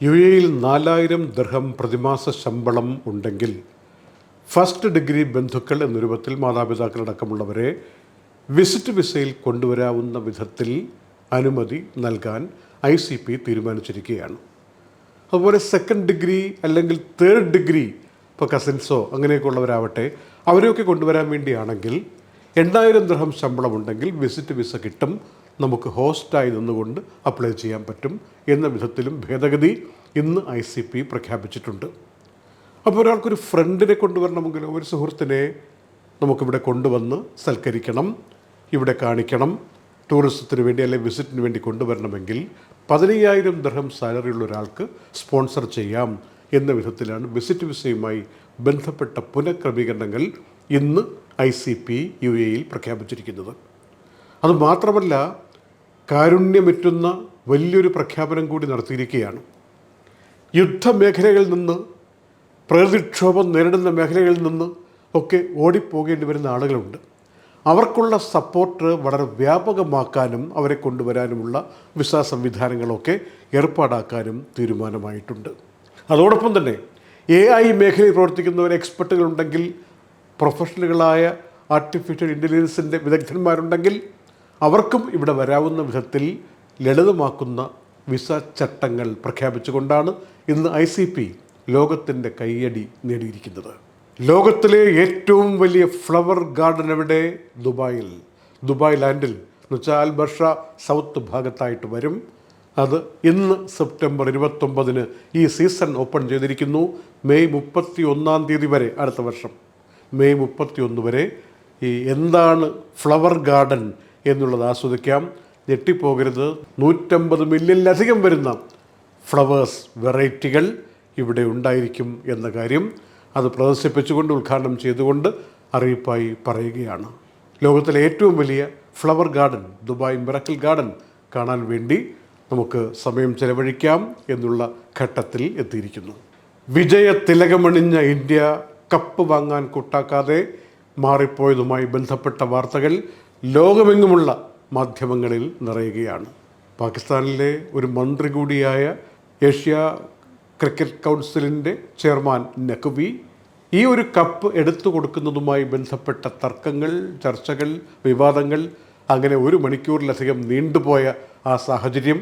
U എയിൽ നാലായിരം ദർഹം പ്രതിമാസ ശമ്പളം ഉണ്ടെങ്കിൽ ഫസ്റ്റ് ഡിഗ്രി ബന്ധുക്കൾ എന്ന രൂപത്തിൽ മാതാപിതാക്കളടക്കമുള്ളവരെ വിസിറ്റ് വിസയിൽ കൊണ്ടുവരാവുന്ന വിധത്തിൽ അനുമതി നൽകാൻ ഐ സി പി തീരുമാനിച്ചിരിക്കുകയാണ്. അതുപോലെ സെക്കൻഡ് ഡിഗ്രി അല്ലെങ്കിൽ തേർഡ് ഡിഗ്രി ഇപ്പോൾ കസിൻസോ അങ്ങനെയൊക്കെ ഉള്ളവരാവട്ടെ അവരെയൊക്കെ കൊണ്ടുവരാൻ വേണ്ടിയാണെങ്കിൽ എണ്ണായിരം ദൃഹം ശമ്പളമുണ്ടെങ്കിൽ വിസിറ്റ് വിസ കിട്ടും. നമുക്ക് ഹോസ്റ്റായി നിന്നുകൊണ്ട് അപ്ലൈ ചെയ്യാൻ പറ്റും എന്ന വിധത്തിലും ഭേദഗതി ഇന്ന് ഐ സി പി പ്രഖ്യാപിച്ചിട്ടുണ്ട്. അപ്പോൾ ഒരാൾക്കൊരു ഫ്രണ്ടിനെ കൊണ്ടുവരണമെങ്കിൽ ഒരു സുഹൃത്തിനെ നമുക്കിവിടെ കൊണ്ടുവന്ന് സൽക്കരിക്കണം ഇവിടെ കാണിക്കണം ടൂറിസത്തിന് വേണ്ടി അല്ലെങ്കിൽ വിസിറ്റിന് വേണ്ടി കൊണ്ടുവരണമെങ്കിൽ പതിനയ്യായിരം ദർഹം സാലറി ഉള്ള ഒരാൾക്ക് സ്പോൺസർ ചെയ്യാം എന്ന വിധത്തിലാണ് വിസിറ്റ് വിസയുമായി ബന്ധപ്പെട്ട പുനഃക്രമീകരണങ്ങൾ ഇന്ന് ഐ സി പി യു എയിൽ പ്രഖ്യാപിച്ചിരിക്കുന്നത്. അതുമാത്രമല്ല കാരുണ്യമെറ്റുന്ന വലിയൊരു പ്രഖ്യാപനം കൂടി നടത്തിയിരിക്കുകയാണ്. യുദ്ധമേഖലകളിൽ നിന്ന് പ്രകൃതിക്ഷോഭം നേരിടുന്ന മേഖലകളിൽ നിന്ന് ഒക്കെ ഓടിപ്പോകേണ്ടി വരുന്ന ആളുകളുണ്ട്. അവർക്കുള്ള സപ്പോർട്ട് വളരെ വ്യാപകമാക്കാനും അവരെ കൊണ്ടുവരാനുമുള്ള വിസ സംവിധാനങ്ങളൊക്കെ ഏർപ്പാടാക്കാനും തീരുമാനമായിട്ടുണ്ട്. അതോടൊപ്പം തന്നെ എ ഐ മേഖലയിൽ പ്രവർത്തിക്കുന്നവർ എക്സ്പെർട്ടുകളുണ്ടെങ്കിൽ പ്രൊഫഷണലുകളായ ആർട്ടിഫിഷ്യൽ ഇന്റലിജൻസിന്റെ വിദഗ്ധന്മാരുണ്ടെങ്കിൽ അവർക്കും ഇവിടെ വരാവുന്ന വിധത്തിൽ ലളിതമാക്കുന്ന വിസ ചട്ടങ്ങൾ പ്രഖ്യാപിച്ചുകൊണ്ടാണ് ഇന്ന് ഐ സി പി ലോകത്തിന്റെ കയ്യടി നേടിയിരിക്കുന്നത്. ലോകത്തിലെ ഏറ്റവും വലിയ ഫ്ലവർ ഗാർഡൻ എവിടെ? ദുബായിൽ. ദുബായ് ലാൻഡിൽ. എന്നുവെച്ചാൽ അൽബർഷ സൗത്ത് ഭാഗത്തായിട്ട് വരും. അത് ഇന്ന് സെപ്റ്റംബർ ഇരുപത്തൊമ്പതിന് ഈ സീസൺ ഓപ്പൺ ചെയ്തിരിക്കുന്നു. മെയ് മുപ്പത്തി ഒന്നാം തീയതി വരെ അടുത്ത വർഷം. മെയ് മുപ്പത്തി ഒന്ന് വരെ ഈ എന്താണ് ഫ്ലവർ ഗാർഡൻ എന്നുള്ളത് ആസ്വദിക്കാം. ഞെട്ടിപ്പോകരുത്. നൂറ്റമ്പത് മില്യണിലധികം വരുന്ന ഫ്ലവേഴ്സ് വെറൈറ്റികൾ ഇവിടെ ഉണ്ടായിരിക്കും എന്ന കാര്യം അത് പ്രദർശിപ്പിച്ചുകൊണ്ട് ഉദ്ഘാടനം ചെയ്തുകൊണ്ട് അറിയിപ്പായി പറയുകയാണ്. ലോകത്തിലെ ഏറ്റവും വലിയ flower garden Dubai miracle garden കാണാൻ വേണ്ടി നമുക്ക് സമയം ചെലവഴിക്കാം എന്നുള്ള ഘട്ടത്തിൽ എത്തിയിരിക്കുന്നു. വിജയ തിലകമണിഞ്ഞ ഇന്ത്യ കപ്പ് വാങ്ങാൻ കൂട്ടാക്കാതെ മാറിപ്പോയതുമായി ബന്ധപ്പെട്ട വാർത്തകൾ ലോകമെങ്ങുമുള്ള മാധ്യമങ്ങളിൽ നിറയുകയാണ്. പാകിസ്ഥാനിലെ ഒരു മന്ത്രി കൂടിയായ ഏഷ്യ ക്രിക്കറ്റ് കൗൺസിലിന്റെ ചെയർമാൻ നഖ്വി ഈ ഒരു കപ്പ് എടുത്തു കൊടുക്കുന്നതുമായി ബന്ധപ്പെട്ട തർക്കങ്ങൾ ചർച്ചകൾ വിവാദങ്ങൾ അങ്ങനെ ഒരു മണിക്കൂറിലധികം നീണ്ടുപോയ ആ സാഹചര്യം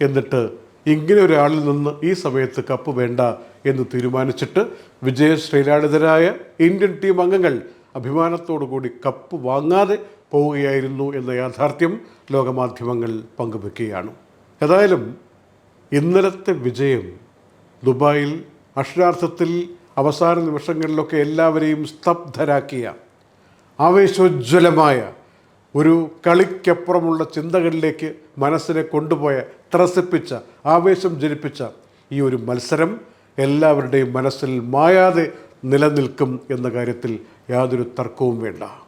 എന്നിട്ട് ഇങ്ങനെ ഒരാളിൽ നിന്ന് ഈ സമയത്ത് കപ്പ് വേണ്ട എന്ന് തീരുമാനിച്ചിട്ട് വിജയശ്രീലാളിതരായ ഇന്ത്യൻ ടീം അംഗങ്ങൾ അഭിമാനത്തോടു കൂടി കപ്പ് വാങ്ങാതെ പോവുകയായിരുന്നു എന്ന യാഥാർത്ഥ്യം ലോകമാധ്യമങ്ങൾ പങ്കുവെക്കുകയാണ്. ഏതായാലും ഇന്നലത്തെ വിജയം ദുബായിൽ അക്ഷരാർത്ഥത്തിൽ അവസാന നിമിഷങ്ങളിലൊക്കെ എല്ലാവരെയും സ്തബ്ധരാക്കിയ ആവേശോജ്വലമായ ഒരു കളിക്കപ്പുറമുള്ള ചിന്തകളിലേക്ക് മനസ്സിനെ കൊണ്ടുപോയ ത്രസിപ്പിച്ച ആവേശം ജനിപ്പിച്ച ഈ ഒരു മത്സരം എല്ലാവരുടെയും മനസ്സിൽ മായാതെ നിലനിൽക്കും എന്ന കാര്യത്തിൽ യാതൊരു തർക്കവും വേണ്ട.